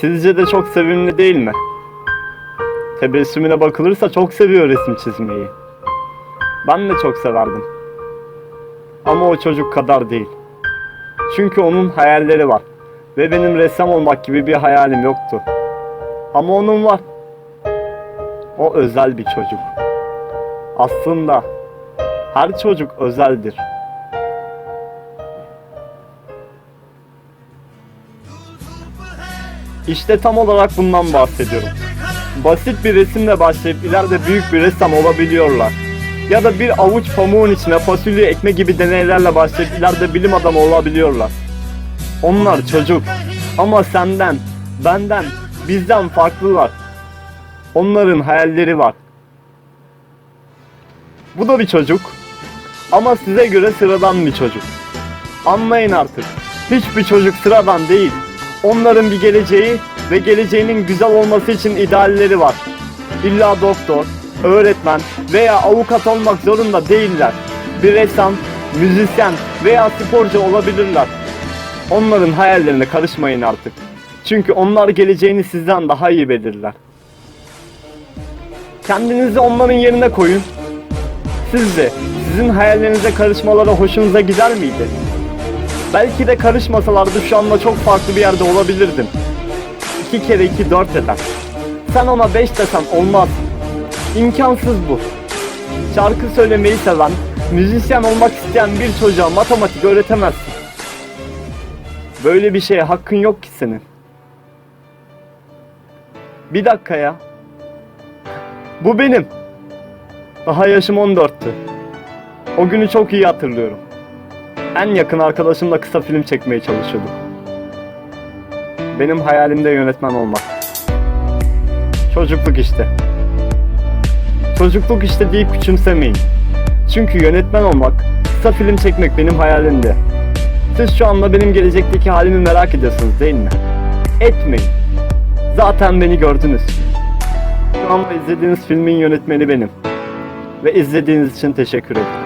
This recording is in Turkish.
Sizce de çok sevimli değil mi? Tebessümüne bakılırsa çok seviyor resim çizmeyi. Ben de çok severdim. Ama o çocuk kadar değil. Çünkü onun hayalleri var. Ve benim ressam olmak gibi bir hayalim yoktu. Ama onun var. O özel bir çocuk. Aslında her çocuk özeldir. İşte tam olarak bundan bahsediyorum. Basit bir resimle başlayıp ileride büyük bir ressam olabiliyorlar. Ya da bir avuç pamuğun içine fasulye ekme gibi deneylerle başlayıp ileride bilim adamı olabiliyorlar. Onlar çocuk ama senden, benden, bizden farklılar. Onların hayalleri var. Bu da bir çocuk. Ama size göre sıradan bir çocuk. Anlayın artık. Hiçbir çocuk sıradan değil. Onların bir geleceği ve geleceğinin güzel olması için idealleri var. İlla doktor, öğretmen veya avukat olmak zorunda değiller. Bir ressam, müzisyen veya sporcu olabilirler. Onların hayallerine karışmayın artık. Çünkü onlar geleceğini sizden daha iyi belirler. Kendinizi onların yerine koyun. Siz de sizin hayallerinize karışmaları hoşunuza gider miydi? Belki de karışmasalardı şu anda çok farklı bir yerde olabilirdim. İki kere iki dört eder. Sen ona beş desen olmaz. İmkansız bu. Şarkı söylemeyi seven, müzisyen olmak isteyen bir çocuğa matematik öğretemezsin. Böyle bir şeye hakkın yok ki senin. Bir dakika ya. Bu benim. Daha yaşım 14'tü. O günü çok iyi hatırlıyorum. En yakın arkadaşımla kısa film çekmeye çalışıyorduk. Benim hayalimde yönetmen olmak. Çocukluk işte. Çocukluk işte deyip küçümsemeyin. Çünkü yönetmen olmak, kısa film çekmek benim hayalimdi. Siz şu anda benim gelecekteki halimi merak ediyorsunuz değil mi? Etmeyin. Zaten beni gördünüz. Şu anda izlediğiniz filmin yönetmeni benim. Ve izlediğiniz için teşekkür ederim.